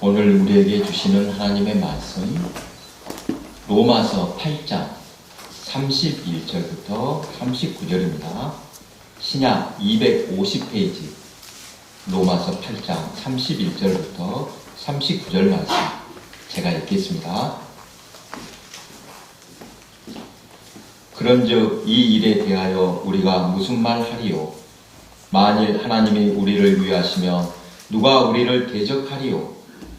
오늘 우리에게 주시는 하나님의 말씀 로마서 8장 31절부터 39절입니다. 신약 250페이지 로마서 8장 31절부터 39절 말씀 제가 읽겠습니다. 그런즉 이 일에 대하여 우리가 무슨 말 하리요? 만일 하나님이 우리를 위하시면 누가 우리를 대적하리요?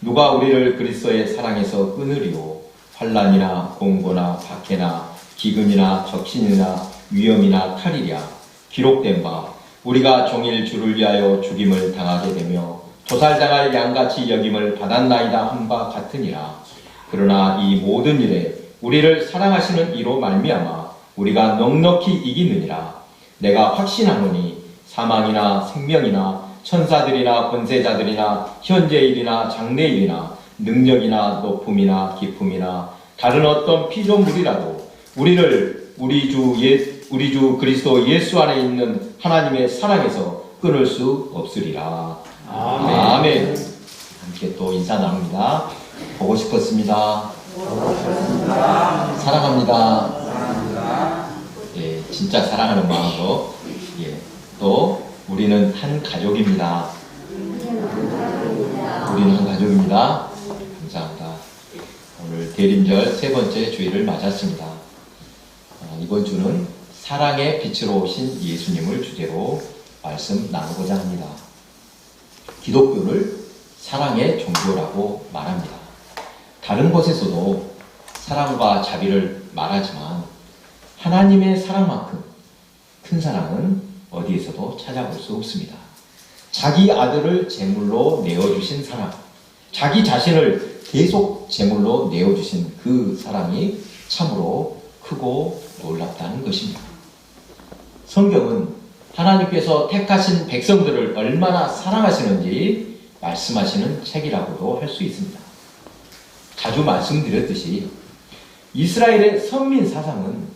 누가 우리를 그리스도의 사랑에서 끊으리요? 환란이나 공고나 박해나 기근이나 적신이나 위험이나 칼이랴. 기록된 바 우리가 종일 주를 위하여 죽임을 당하게 되며 도살당할 양같이 여김을 받았나이다 한 바 같으니라. 그러나 이 모든 일에 우리를 사랑하시는 이로 말미암아 우리가 넉넉히 이기느니라. 내가 확신하노니 사망이나 생명이나 천사들이나 권세자들이나 현재일이나 장래일이나 능력이나 높음이나 기품이나 다른 어떤 피조물이라도 우리를 우리 주 예, 우리 주 그리스도 예수 안에 있는 하나님의 사랑에서 끊을 수 없으리라. 아멘. 아멘. 함께 또 인사 나눕니다. 보고 싶었습니다. 사랑합니다. 예, 진짜 사랑하는 마음으로 예, 또 우리는 한 가족입니다. 우리는 한 가족입니다. 감사합니다. 오늘 대림절 세 번째 주일을 맞았습니다. 어, 이번 주는 사랑의 빛으로 오신 예수님을 주제로 말씀 나누고자 합니다. 기독교를 사랑의 종교라고 말합니다. 다른 곳에서도 사랑과 자비를 말하지만 하나님의 사랑만큼 큰 사랑은 어디에서도 찾아볼 수 없습니다. 자기 아들을 제물로 내어주신 사랑, 자기 자신을 계속 제물로 내어주신 그 사랑이 참으로 크고 놀랍다는 것입니다. 성경은 하나님께서 택하신 백성들을 얼마나 사랑하시는지 말씀하시는 책이라고도 할 수 있습니다. 자주 말씀드렸듯이 이스라엘의 선민 사상은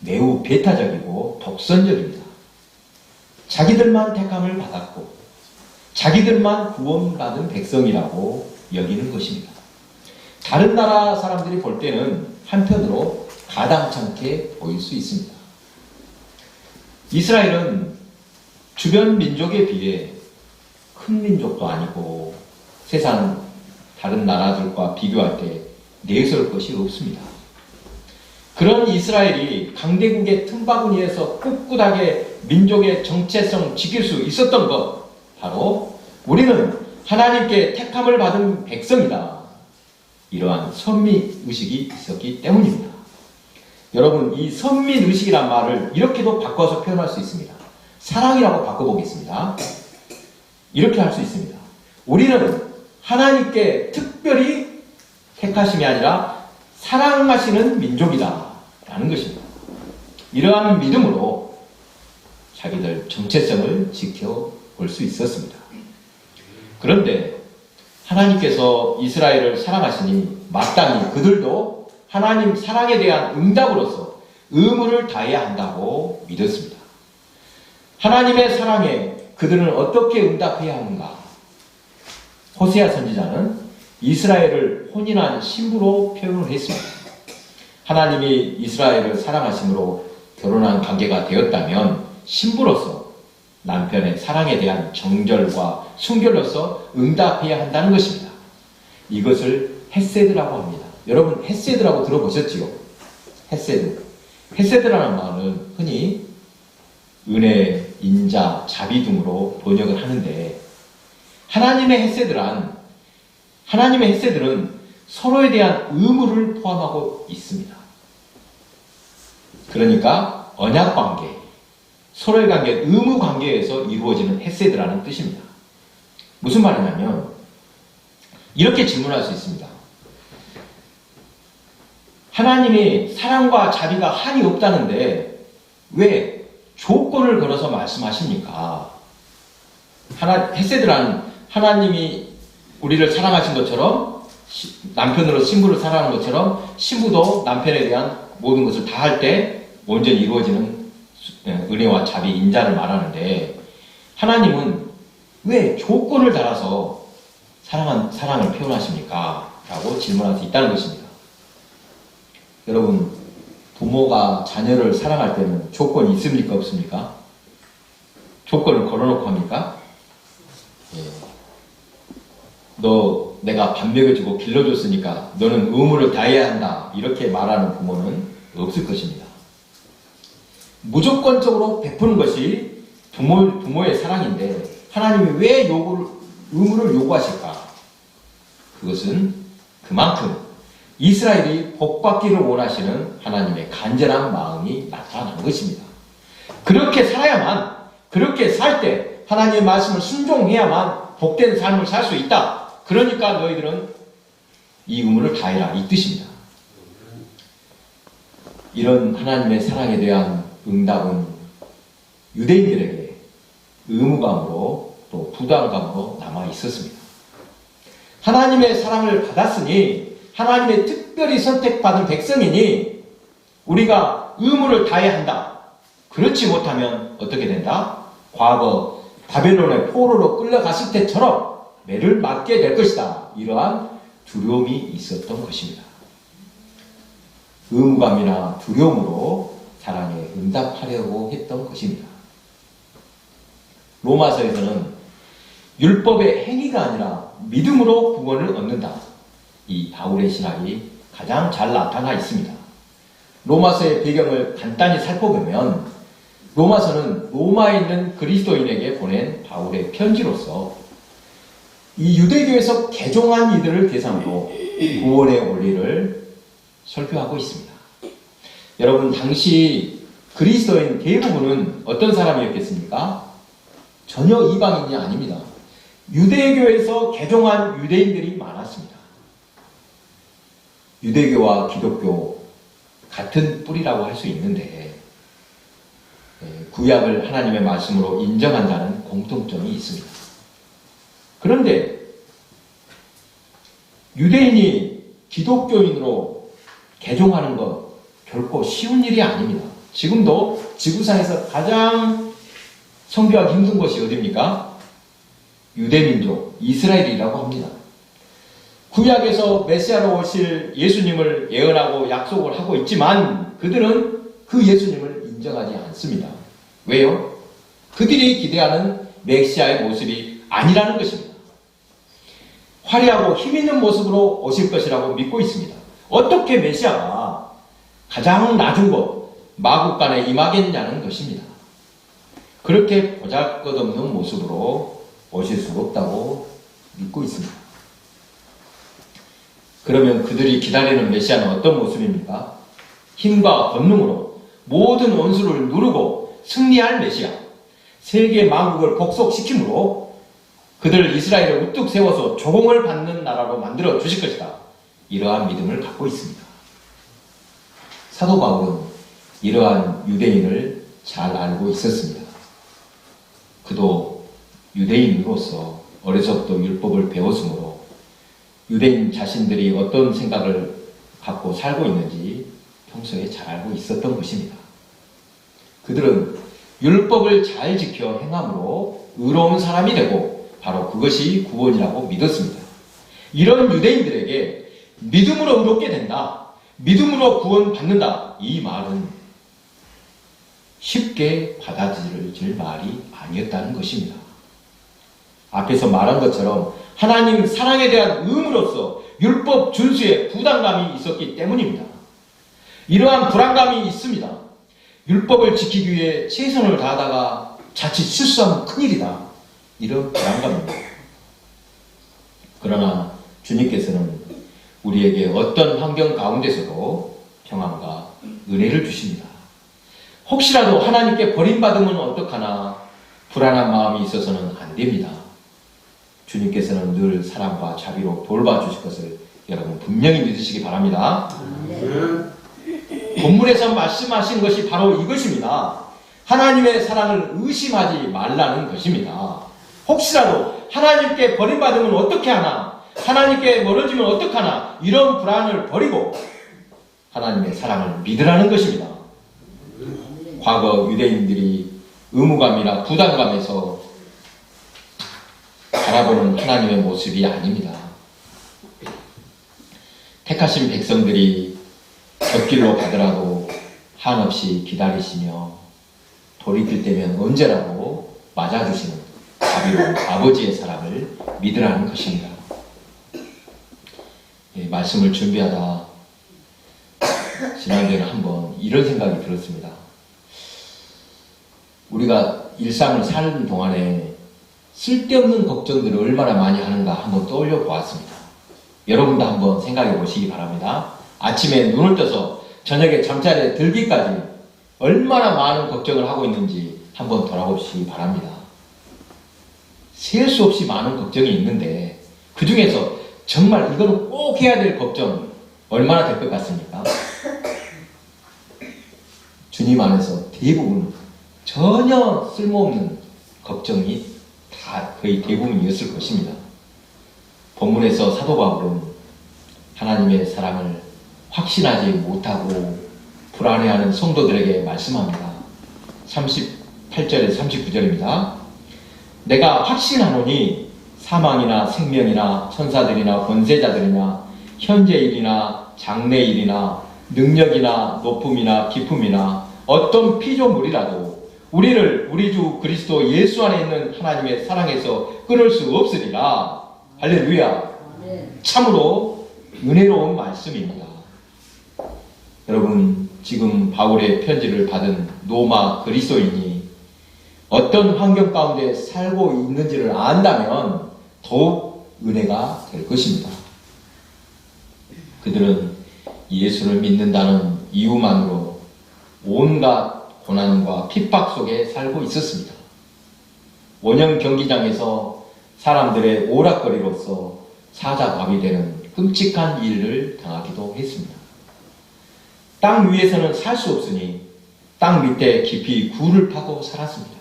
매우 배타적이고 독선적입니다. 자기들만 택함을 받았고 자기들만 구원받은 백성이라고 여기는 것입니다. 다른 나라 사람들이 볼 때는 한편으로 가당찮게 보일 수 있습니다. 이스라엘은 주변 민족에 비해 큰 민족도 아니고 세상 다른 나라들과 비교할 때 내세울 것이 없습니다. 그런 이스라엘이 강대국의 틈바구니에서 꿋꿋하게 민족의 정체성 지킬 수 있었던 것 바로 우리는 하나님께 택함을 받은 백성이다. 이러한 선미 의식이 있었기 때문입니다. 여러분 이 선민 의식이란 말을 이렇게도 바꿔서 표현할 수 있습니다. 사랑이라고 바꿔보겠습니다. 이렇게 할 수 있습니다. 우리는 하나님께 특별히 택하심이 아니라 사랑하시는 민족이다. 라는 것입니다. 이러한 믿음으로 자기들 정체성을 지켜볼 수 있었습니다. 그런데 하나님께서 이스라엘을 사랑하시니 마땅히 그들도 하나님 사랑에 대한 응답으로서 의무를 다해야 한다고 믿었습니다. 하나님의 사랑에 그들은 어떻게 응답해야 하는가? 호세아 선지자는 이스라엘을 혼인한 신부로 표현을 했습니다. 하나님이 이스라엘을 사랑하심으로 결혼한 관계가 되었다면 신부로서 남편의 사랑에 대한 정절과 순결로서 응답해야 한다는 것입니다. 이것을 헤세드라고 합니다. 여러분 헤세드라고 들어보셨지요? 헤세드. 헤세드라는 말은 흔히 은혜, 인자, 자비 등으로 번역을 하는데 하나님의 헤세드란 하나님의 헤세드는 서로에 대한 의무를 포함하고 있습니다. 그러니까 언약 관계, 서로의 관계, 의무 관계에서 이루어지는 헤세드라는 뜻입니다. 무슨 말이냐면 이렇게 질문할 수 있습니다. 하나님이 사랑과 자비가 한이 없다는데 왜 조건을 걸어서 말씀하십니까? 하나, 헤세드라는 하나님이 우리를 사랑하신 것처럼 시- 남편으로 신부를 사랑하는 것처럼 신부도 남편에 대한 모든 것을 다 할때 온전히 이루어지는 은혜와 자비, 인자를 말하는데 하나님은 왜 조건을 달아서 사랑한, 사랑을 표현하십니까? 라고 질문할 수 있다는 것입니다. 여러분, 부모가 자녀를 사랑할 때는 조건이 있습니까? 없습니까? 조건을 걸어놓고 합니까? 예. 너 내가 밥 먹여주고 길러줬으니까 너는 의무를 다해야 한다. 이렇게 말하는 부모는 없을 것입니다. 무조건적으로 베푸는 것이 부모, 부모의 사랑인데 하나님이 왜 요구를, 의무를 요구하실까? 그것은 그만큼 이스라엘이 복받기를 원하시는 하나님의 간절한 마음이 나타난 것입니다. 그렇게 살아야만, 그렇게 살 때 하나님의 말씀을 순종해야만 복된 삶을 살 수 있다. 그러니까 너희들은 이 의무를 다해라. 이 뜻입니다. 이런 하나님의 사랑에 대한 응답은 유대인들에게 의무감으로 또 부담감으로 남아 있었습니다. 하나님의 사랑을 받았으니 하나님의 특별히 선택받은 백성이니 우리가 의무를 다해야 한다. 그렇지 못하면 어떻게 된다? 과거 바벨론의 포로로 끌려갔을 때처럼 매를 맞게 될 것이다. 이러한 두려움이 있었던 것입니다. 의무감이나 두려움으로 사랑에 응답하려고 했던 것입니다. 로마서에서는 율법의 행위가 아니라 믿음으로 구원을 얻는다. 이 바울의 신학이 가장 잘 나타나 있습니다. 로마서의 배경을 간단히 살펴보면 로마서는 로마에 있는 그리스도인에게 보낸 바울의 편지로서 이 유대교에서 개종한 이들을 대상으로 구원의 원리를 설교하고 있습니다. 여러분 당시 그리스도인 대부분은 어떤 사람이었겠습니까? 전혀 이방인이 아닙니다. 유대교에서 개종한 유대인들이 많았습니다. 유대교와 기독교 같은 뿌리라고 할 수 있는데 예, 구약을 하나님의 말씀으로 인정한다는 공통점이 있습니다. 그런데 유대인이 기독교인으로 개종하는 것 결코 쉬운 일이 아닙니다. 지금도 지구상에서 가장 성교하기 힘든 것이 어디입니까? 유대민족, 이스라엘이라고 합니다. 구약에서 메시아로 오실 예수님을 예언하고 약속을 하고 있지만 그들은 그 예수님을 인정하지 않습니다. 왜요? 그들이 기대하는 메시아의 모습이 아니라는 것입니다. 화려하고 힘있는 모습으로 오실 것이라고 믿고 있습니다. 어떻게 메시아가 가장 낮은 곳, 마국간에 임하겠냐는 것입니다. 그렇게 보잘것없는 모습으로 오실 수 없다고 믿고 있습니다. 그러면 그들이 기다리는 메시아는 어떤 모습입니까? 힘과 권능으로 모든 원수를 누르고 승리할 메시아, 세계 만국을 복속시킴으로 그들 이스라엘을 우뚝 세워서 조공을 받는 나라로 만들어 주실 것이다. 이러한 믿음을 갖고 있습니다. 사도 바울은 이러한 유대인을 잘 알고 있었습니다. 그도 유대인으로서 어려서부터 율법을 배웠으므로 유대인 자신들이 어떤 생각을 갖고 살고 있는지 평소에 잘 알고 있었던 것입니다. 그들은 율법을 잘 지켜 행함으로 의로운 사람이 되고 바로 그것이 구원이라고 믿었습니다. 이런 유대인들에게 믿음으로 의롭게 된다. 믿음으로 구원받는다. 이 말은 쉽게 받아들여질 말이 아니었다는 것입니다. 앞에서 말한 것처럼 하나님 사랑에 대한 의무로서 율법 준수에 부담감이 있었기 때문입니다. 이러한 불안감이 있습니다. 율법을 지키기 위해 최선을 다하다가 자칫 실수하면 큰일이다. 이런 불안감입니다. 그러나 주님께서는 우리에게 어떤 환경 가운데서도 평안과 은혜를 주십니다. 혹시라도 하나님께 버림받으면 어떡하나 불안한 마음이 있어서는 안 됩니다. 주님께서는 늘 사랑과 자비로 돌봐주실 것을 여러분 분명히 믿으시기 바랍니다. 본문에서 말씀하신 것이 바로 이것입니다. 하나님의 사랑을 의심하지 말라는 것입니다. 혹시라도 하나님께 버림받으면 어떻게 하나? 하나님께 멀어지면 어떡하나? 이런 불안을 버리고 하나님의 사랑을 믿으라는 것입니다. 과거 유대인들이 의무감이나 부담감에서 바라보는 하나님의 모습이 아닙니다. 택하신 백성들이 곁길로 가더라도 한없이 기다리시며 돌이킬 때면 언제라도 맞아주시는 자비로운 아버지의 사랑을 믿으라는 것입니다. 예, 말씀을 준비하다 지난주에는 한번 이런 생각이 들었습니다. 우리가 일상을 사는 동안에 쓸데없는 걱정들을 얼마나 많이 하는가 한번 떠올려 보았습니다. 여러분도 한번 생각해 보시기 바랍니다. 아침에 눈을 떠서 저녁에 잠자리에 들기까지 얼마나 많은 걱정을 하고 있는지 한번 돌아보시기 바랍니다. 셀 수 없이 많은 걱정이 있는데 그 중에서 정말 이거는 꼭 해야 될 걱정 얼마나 될 것 같습니까? 주님 안에서 대부분 전혀 쓸모없는 걱정이 다 거의 대부분이었을 것입니다. 본문에서 사도 바울은 하나님의 사랑을 확신하지 못하고 불안해하는 성도들에게 말씀합니다. 38절에 39절입니다. 내가 확신하노니 사망이나 생명이나 천사들이나 권세자들이나 현재일이나 장래일이나 능력이나 높음이나 깊음이나 어떤 피조물이라도 우리를 우리 주 그리스도 예수 안에 있는 하나님의 사랑에서 끊을 수 없으리라. 할렐루야. 참으로 은혜로운 말씀입니다. 여러분, 지금 바울의 편지를 받은 노마 그리스도인이 어떤 환경 가운데 살고 있는지를 안다면 더욱 은혜가 될 것입니다. 그들은 예수를 믿는다는 이유만으로 온갖 고난과 핍박 속에 살고 있었습니다. 원형 경기장에서 사람들의 오락거리로서 사자밥이 되는 끔찍한 일을 당하기도 했습니다. 땅 위에서는 살 수 없으니 땅 밑에 깊이 굴을 파고 살았습니다.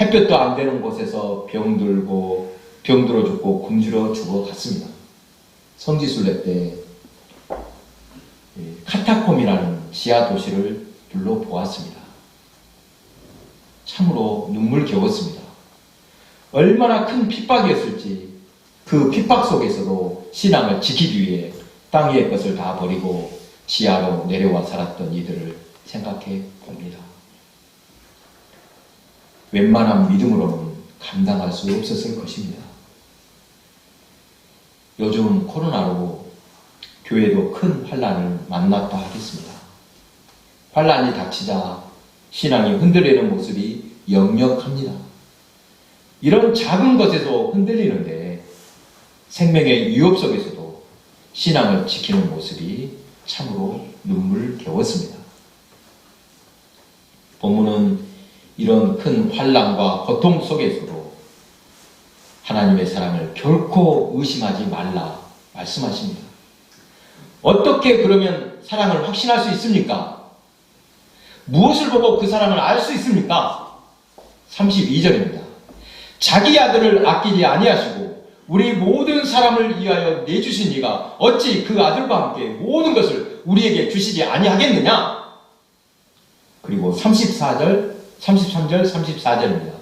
햇볕도 안 되는 곳에서 병들고 병 들어 죽고 굶주려 죽어갔습니다. 성지순례 때 카타콤이라는 지하 도시를 둘러보았습니다. 참으로 눈물겨웠습니다. 얼마나 큰 핍박이었을지 그 핍박 속에서도 신앙을 지키기 위해 땅 위의 것을 다 버리고 지하로 내려와 살았던 이들을 생각해 봅니다. 웬만한 믿음으로는 감당할 수 없었을 것입니다. 요즘 코로나로 교회도 큰 환란을 만났다 하겠습니다. 환란이 닥치자 신앙이 흔들리는 모습이 역력합니다. 이런 작은 것에도 흔들리는데 생명의 위협 속에서도 신앙을 지키는 모습이 참으로 눈물겨웠습니다. 본문은 이런 큰 환란과 고통 속에서도 하나님의 사랑을 결코 의심하지 말라 말씀하십니다. 어떻게 그러면 사랑을 확신할 수 있습니까? 무엇을 보고 그 사랑을 알 수 있습니까? 32절입니다. 자기 아들을 아끼지 아니하시고 우리 모든 사람을 위하여 내주신 이가 어찌 그 아들과 함께 모든 것을 우리에게 주시지 아니하겠느냐? 그리고 34절, 33절, 34절입니다.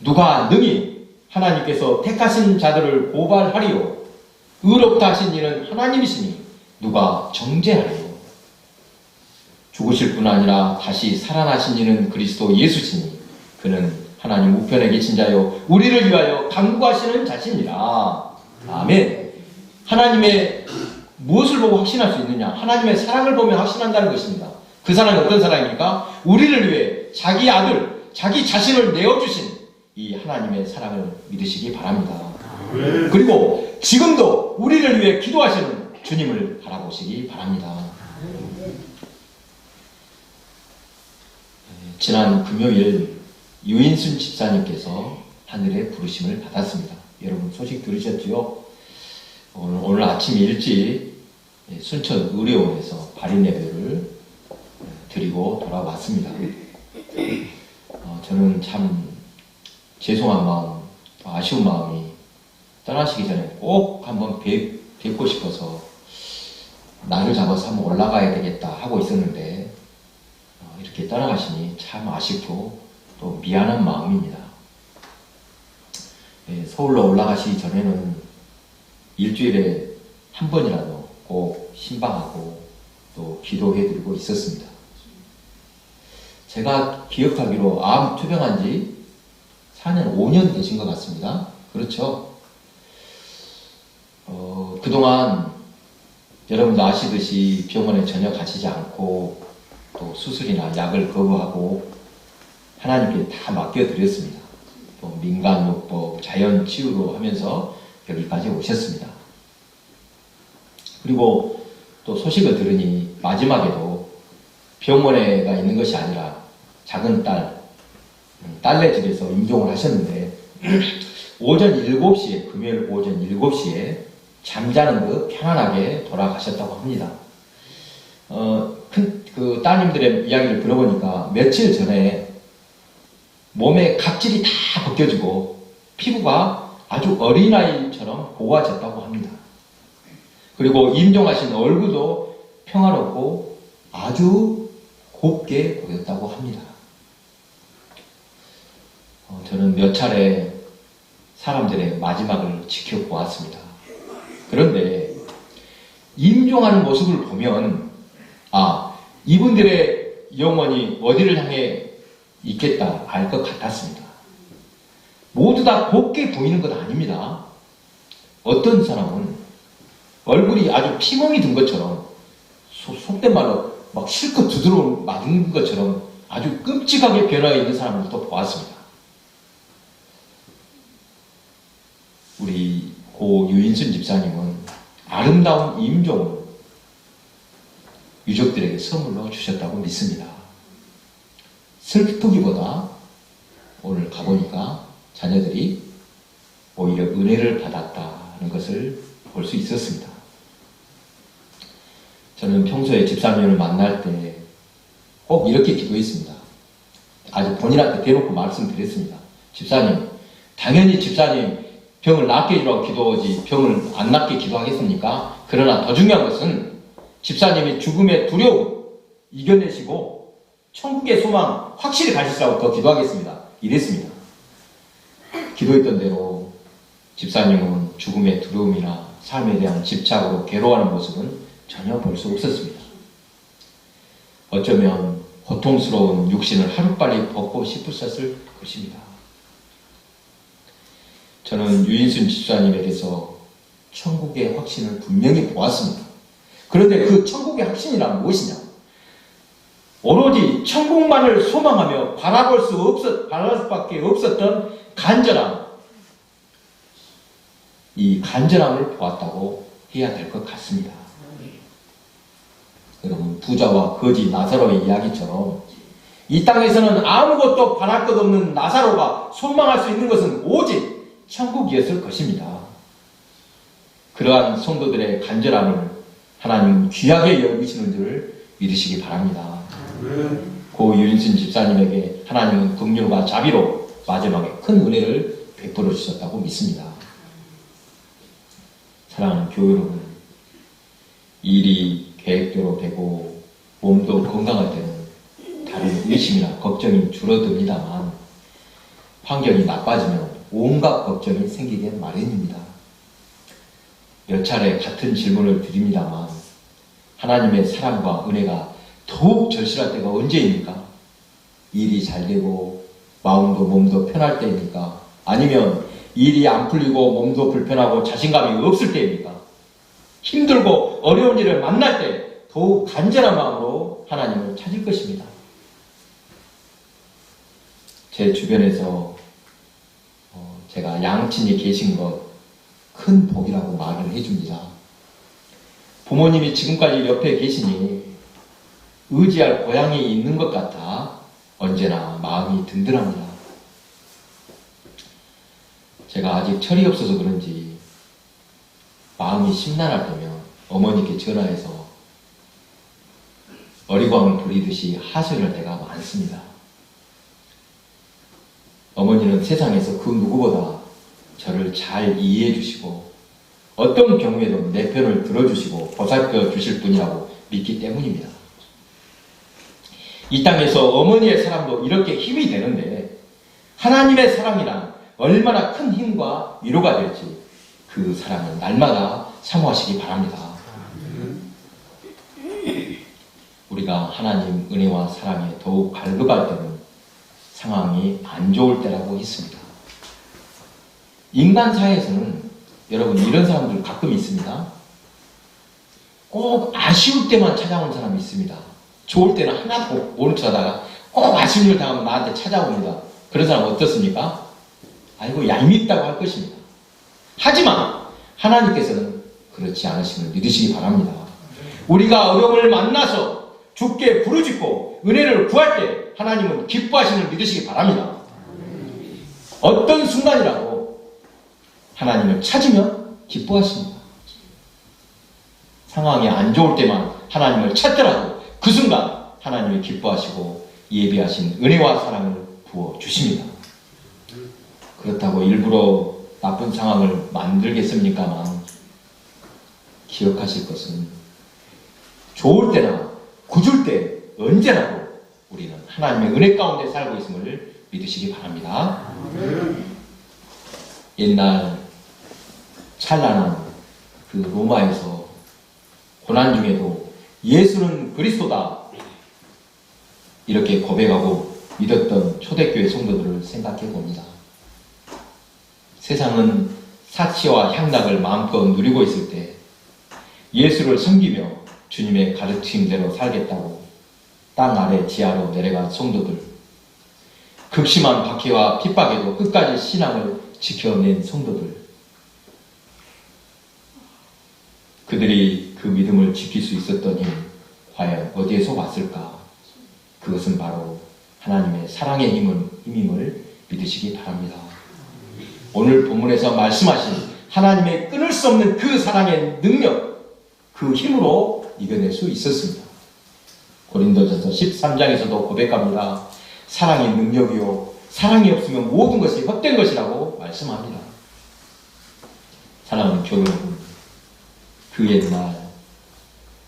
누가 능히 하나님께서 택하신 자들을 고발하리요? 의롭다 하신 이는 하나님이시니 누가 정죄하리요? 죽으실 뿐 아니라 다시 살아나신 이는 그리스도 예수시니 그는 하나님 우편에 계신 자요 우리를 위하여 간구하시는 자신이라. 아멘. 하나님의 무엇을 보고 확신할 수 있느냐? 하나님의 사랑을 보면 확신한다는 것입니다. 그 사랑이 어떤 사랑입니까? 우리를 위해 자기 아들, 자기 자신을 내어주신 이 하나님의 사랑을 믿으시기 바랍니다. 그리고 지금도 우리를 위해 기도하시는 주님을 바라보시기 바랍니다. 지난 금요일 유인순 집사님께서 하늘의 부르심을 받았습니다. 여러분 소식 들으셨죠? 오늘, 오늘 아침 일찍 예, 순천 의료원에서 발인 예배를 드리고 돌아왔습니다. 어, 저는 참 죄송한 마음, 또 아쉬운 마음이 떠나시기 전에 꼭 한번 뵙, 뵙고 싶어서 날을 잡아서 한번 올라가야 되겠다 하고 있었는데 어, 이렇게 떠나가시니 참 아쉽고 또 미안한 마음입니다. 예, 서울로 올라가시기 전에는 일주일에 한 번이라도 꼭 신방하고 또 기도해드리고 있었습니다. 제가 기억하기로 암 투병한 지 4년, 5년 되신 것 같습니다. 그렇죠? 어, 그동안 여러분도 아시듯이 병원에 전혀 가시지 않고 또 수술이나 약을 거부하고 하나님께 다 맡겨드렸습니다. 또 민간요법, 자연치유로 하면서 여기까지 오셨습니다. 그리고 또 소식을 들으니 마지막에도 병원에가 있는 것이 아니라 작은 딸, 음, 딸네 집에서 임종을 하셨는데 오전 7시에, 금요일 오전 7시에 잠자는 듯 편안하게 돌아가셨다고 합니다. 어, 큰, 그 따님들의 이야기를 들어보니까 며칠 전에 몸에 각질이 다 벗겨지고 피부가 아주 어린아이처럼 고와졌다고 합니다. 그리고 임종하신 얼굴도 평화롭고 아주 곱게 보였다고 합니다. 어, 저는 몇 차례 사람들의 마지막을 지켜보았습니다. 그런데 임종하는 모습을 보면 아 이분들의 영혼이 어디를 향해 있겠다 알 것 같았습니다. 모두 다 곱게 보이는 것 아닙니다. 어떤 사람은 얼굴이 아주 피멍이 든 것처럼 소- 속된 말로 막 실컷 두드러 맞은 것처럼 아주 끔찍하게 변화 있는 사람을 또 보았습니다. 우리 고 유인순 집사님은 아름다운 임종을 유족들에게 선물로 주셨다고 믿습니다. 슬프기보다 오늘 가보니까 자녀들이 오히려 은혜를 받았다는 것을 볼 수 있었습니다. 저는 평소에 집사님을 만날 때 꼭 이렇게 기도했습니다. 아주 본인 한테 대놓고 말씀드렸습니다. 집사님, 당연히 집사님 병을 낫게 해주라고 기도하지 병을 안 낫게 기도하겠습니까? 그러나 더 중요한 것은 집사님이 죽음의 두려움 이겨내시고 천국의 소망 확실히 가지시라고 더 기도하겠습니다. 이랬습니다. 기도했던 대로 집사님은 죽음의 두려움이나 삶에 대한 집착으로 괴로워하는 모습은 전혀 볼 수 없었습니다. 어쩌면 고통스러운 육신을 하루빨리 벗고 싶으셨을 것입니다. 저는 유인순 집사님에게서 천국의 확신을 분명히 보았습니다. 그런데 그 천국의 확신이란 무엇이냐? 오로지 천국만을 소망하며 바라볼 수 없었, 바랄 수밖에 없었던 간절함. 이 간절함을 보았다고 해야 될 것 같습니다. 여러분, 부자와 거지 나사로의 이야기처럼 이 땅에서는 아무것도 바랄 것 없는 나사로가 소망할 수 있는 것은 오직 천국이었을 것입니다. 그러한 성도들의 간절함을 하나님 귀하게 여기시는 줄 믿으시기 바랍니다. 고 유인순 집사님에게 하나님은 긍휼과 자비로 마지막에 큰 은혜를 베풀어 주셨다고 믿습니다. 사랑하는 교회 여러분, 일이 계획대로 되고 몸도 건강할 때는 다른 의심이나 걱정이 줄어듭니다만 환경이 나빠지면 온갖 걱정이 생기게 마련입니다. 몇 차례 같은 질문을 드립니다만 하나님의 사랑과 은혜가 더욱 절실할 때가 언제입니까? 일이 잘 되고 마음도 몸도 편할 때입니까? 아니면 일이 안 풀리고 몸도 불편하고 자신감이 없을 때입니까? 힘들고 어려운 일을 만날 때 더욱 간절한 마음으로 하나님을 찾을 것입니다. 제 주변에서 어, 제가 양친이 계신 것 큰 복이라고 말을 해줍니다. 부모님이 지금까지 옆에 계시니 의지할 고향이 있는 것 같아 언제나 마음이 든든합니다. 제가 아직 철이 없어서 그런지 마음이 심란할 때면 어머니께 전화해서 어리광을 부리듯이 하소연할 때가 많습니다. 어머니는 세상에서 그 누구보다 저를 잘 이해해 주시고 어떤 경우에도 내 편을 들어주시고 보살펴 주실 분이라고 믿기 때문입니다. 이 땅에서 어머니의 사랑도 이렇게 힘이 되는데 하나님의 사랑이란 얼마나 큰 힘과 위로가 될지 그 사랑을 날마다 사모하시기 바랍니다. 우리가 하나님 은혜와 사랑에 더욱 갈급할 때는 상황이 안 좋을 때라고 했습니다. 인간 사회에서는 여러분 이런 사람들 가끔 있습니다. 꼭 아쉬울 때만 찾아오는 사람이 있습니다. 좋을 때는 하나도 모른 척 하다가 꼭 아쉬운 일 당하면 나한테 찾아옵니다. 그런 사람 어떻습니까? 아이고 얄밉다고 할 것입니다. 하지만 하나님께서는 그렇지 않으심을 믿으시기 바랍니다. 우리가 어려움을 만나서 죽게 부르짖고 은혜를 구할 때 하나님은 기뻐하심을 믿으시기 바랍니다. 어떤 순간이라도 하나님을 찾으면 기뻐하십니다. 상황이 안 좋을 때만 하나님을 찾더라도 그 순간 하나님이 기뻐하시고 예비하신 은혜와 사랑을 부어 주십니다. 그렇다고 일부러 나쁜 상황을 만들겠습니까만 기억하실 것은 좋을 때나 굳을 때 언제나도 우리는 하나님의 은혜 가운데 살고 있음을 믿으시기 바랍니다. 옛날 찬란한 그 로마에서 고난 중에도 예수는 그리스도다 이렇게 고백하고 믿었던 초대교회 성도들을 생각해 봅니다. 세상은 사치와 향락을 마음껏 누리고 있을 때 예수를 섬기며 주님의 가르침대로 살겠다고 땅 아래 지하로 내려간 성도들 극심한 박해와 핍박에도 끝까지 신앙을 지켜낸 성도들 그들이 그 믿음을 지킬 수 있었던 힘 과연 어디에서 왔을까? 그것은 바로 하나님의 사랑의 힘은 힘임을 믿으시기 바랍니다. 오늘 본문에서 말씀하신 하나님의 끊을 수 없는 그 사랑의 능력, 그 힘으로 이겨낼 수 있었습니다. 고린도전서 13장에서도 고백합니다. 사랑의 능력이요. 사랑이 없으면 모든 것이 헛된 것이라고 말씀합니다. 사랑하는 교회 여러분, 그 옛날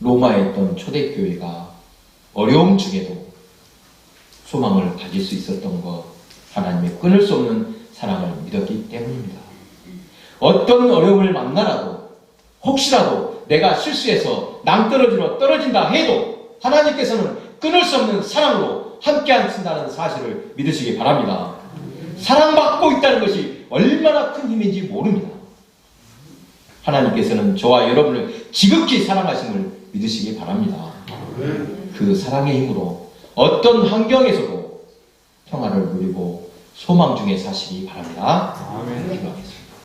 로마에 있던 초대교회가 어려움 중에도 소망을 가질 수 있었던 것, 하나님의 끊을 수 없는 사랑을 믿었기 때문입니다. 어떤 어려움을 만나라도, 혹시라도 내가 실수해서 낭떠러지로 떨어진다 해도 하나님께서는 끊을 수 없는 사랑으로 함께 하신다는 사실을 믿으시기 바랍니다. 사랑받고 있다는 것이 얼마나 큰 힘인지 모릅니다. 하나님께서는 저와 여러분을 지극히 사랑하심을 믿으시기 바랍니다. 그 사랑의 힘으로 어떤 환경에서도 평화를 누리고 소망 중에 사시기 바랍니다. 기도하겠습니다.